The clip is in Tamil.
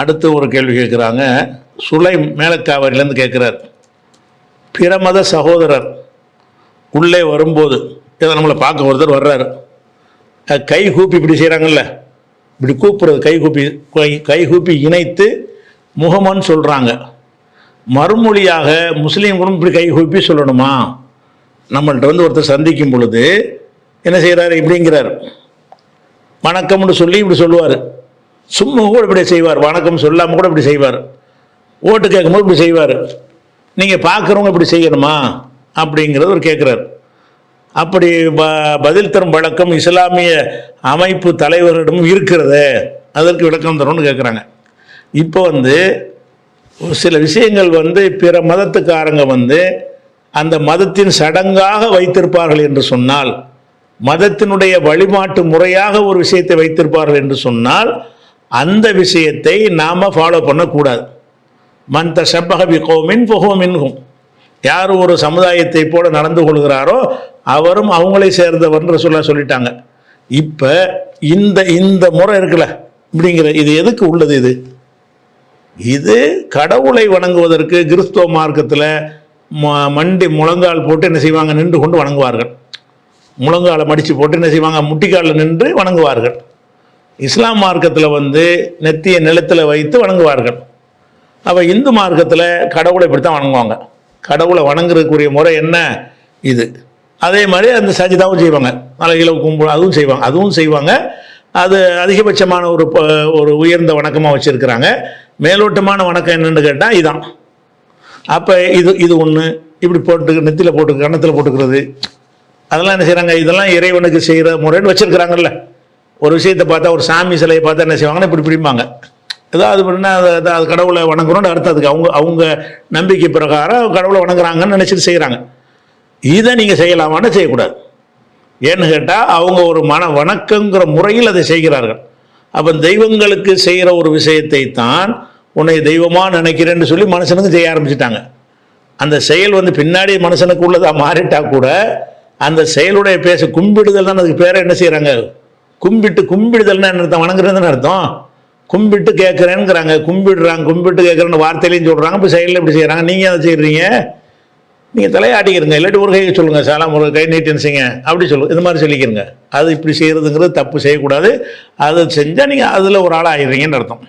அடுத்து ஒரு கேள்வி கேட்குறாங்க. சுலை மேலக்காவரிலேருந்து கேட்குறார். பிற மத சகோதரர் உள்ளே வரும்போது ஏதோ நம்மளை பார்க்க ஒருத்தர் வர்றாரு. கை கூப்பி இப்படி செய்கிறாங்கல்ல இப்படி கூப்பிட்றது கை கூப்பி கை கூப்பி இணைத்து முகமன்னு சொல்கிறாங்க மறுமொழியாக முஸ்லீம்களும் இப்படி கை கூப்பி சொல்லணுமா? நம்மள்கிட்ட வந்து ஒருத்தர் சந்திக்கும் பொழுது என்ன செய்கிறாரு இப்படிங்கிறார். வணக்கம்னு சொல்லி இப்படி சொல்லுவார். சும்மா கூட இப்படி செய்வார். வணக்கம் சொல்லாமல் கூட இப்படி செய்வார். ஓட்டு கேட்கும்போது இப்படி செய்வார். நீங்கள் பார்க்குறவங்க இப்படி செய்யணுமா? அப்படிங்கிறது ஒரு கேட்குறாரு. அப்படி ப பதில் தரும் வழக்கம் இஸ்லாமிய அமைப்பு தலைவரிடம் இருக்கிறது. அதற்கு விளக்கம் தரும்னு கேட்குறாங்க. இப்போ வந்து சில விஷயங்கள் வந்து பிற மதத்துக்காரங்க வந்து அந்த மதத்தின் சடங்காக வைத்திருப்பார்கள் என்று சொன்னால் மதத்தினுடைய வழிபாட்டு முறையாக ஒரு விஷயத்தை வைத்திருப்பார்கள் என்று சொன்னால் அந்த விஷயத்தை நாம் ஃபாலோ பண்ணக்கூடாது. மன் தஷப்பக பி கோமின் புகோமின்கும் யார் ஒரு சமுதாயத்தை போல நடந்து கொள்கிறாரோ அவரும் அவங்களை சேர்ந்தவர்ன்ற சொல்ல சொல்லிட்டாங்க. இப்போ இந்த இந்த முறை இருக்குல்ல இப்படிங்கிற இது எதுக்கு உள்ளது இது? இது கடவுளை வணங்குவதற்கு கிறிஸ்துவ மார்க்கத்தில் ம- மண்டி முழங்கால் போட்டு என்ன செய்வாங்க? நின்று கொண்டு வணங்குவார்கள். முழங்காலை மடித்து போட்டு என்ன செய்வாங்க? முட்டிக்காலில் நின்று வணங்குவார்கள். இஸ்லாம் மார்க்கத்தில் வந்து நெத்திய நிலத்தில் வைத்து வணங்குவார்கள். அப்போ இந்து மார்க்கத்தில் கடவுளை இப்படி தான் வணங்குவாங்க. கடவுளை வணங்குறதுக்குரிய முறை என்ன? இது. அதே மாதிரி அந்த சஜிதாவும் செய்வாங்க. மலைகளை கும்பு அதுவும் செய்வாங்க. அதுவும் செய்வாங்க. அது அதிகபட்சமான ஒரு ப- ஒரு உயர்ந்த வணக்கமாக வச்சுருக்கிறாங்க. மேலோட்டமான வணக்கம் என்னென்னு கேட்டால் இதுதான் அப்போ இது இது ஒன்று இப்படி போட்டு நெத்தியில் போட்டு கன்னத்தில் போட்டுக்கிறது. அதெல்லாம் என்ன செய்கிறாங்க இதெல்லாம் இறைவனுக்கு செய்கிற முறைன்னு வச்சுருக்கிறாங்கல்ல. ஒரு விஷயத்தை பார்த்தா ஒரு சாமி சிலையை பார்த்தா என்ன செய்வாங்கன்னா இப்படி பிடிப்பாங்க. ஏதாவது அது அது அது கடவுளை வணங்குறோம்னு அர்த்தம் அதுக்கு அவங்க அவங்க நம்பிக்கை பிரகாரம் கடவுளை வணங்குறாங்கன்னு நினச்சிட்டு செய்கிறாங்க இதை நீங்கள் செய்யலாமான்னு செய்யக்கூடாது. ஏன்னு கேட்டால் அவங்க ஒரு மன வணக்கங்கிற முறையில் அதை செய்கிறார்கள். அப்போ தெய்வங்களுக்கு செய்கிற ஒரு விஷயத்தை தான் உன்னை தெய்வமாக நினைக்கிறேன்னு சொல்லி மனுஷனுக்கு செய்ய ஆரம்பிச்சிட்டாங்க. அந்த செயல் வந்து பின்னாடி மனுஷனுக்கு உள்ளதாக மாறிட்டா கூட அந்த செயலுடைய பேச கும்பிடுதல் தான் அதுக்கு பேரை என்ன செய்கிறாங்க கும்பிட்டு கும்பிடுதல்னா என்ன அர்த்தம் வணங்குறதுன்னு அர்த்தம். கும்பிட்டு கேட்குறேங்கிறாங்க கும்பிடுறாங்க. கும்பிட்டு கேட்குறேன்னு வார்த்தையிலையும் சொல்கிறாங்க இப்போ செயலில் இப்படி செய்கிறாங்க நீங்கள் அதை செய்கிறீங்க நீங்கள் தலையாட்டிக்கிறங்க இல்லாட்டி ஒரு கை சொல்லுங்கள் சாலாம் ஒரு கை நீட்டுன்னு செய்யுங்க அப்படி சொல்லு. இது மாதிரி சொல்லிக்கிறங்க அது இப்படி செய்கிறதுங்கிறது தப்பு செய்யக்கூடாது. அதை செஞ்சால் நீங்கள் அதில் ஒரு ஆள் ஆகிடுறீங்கன்னு அர்த்தம்.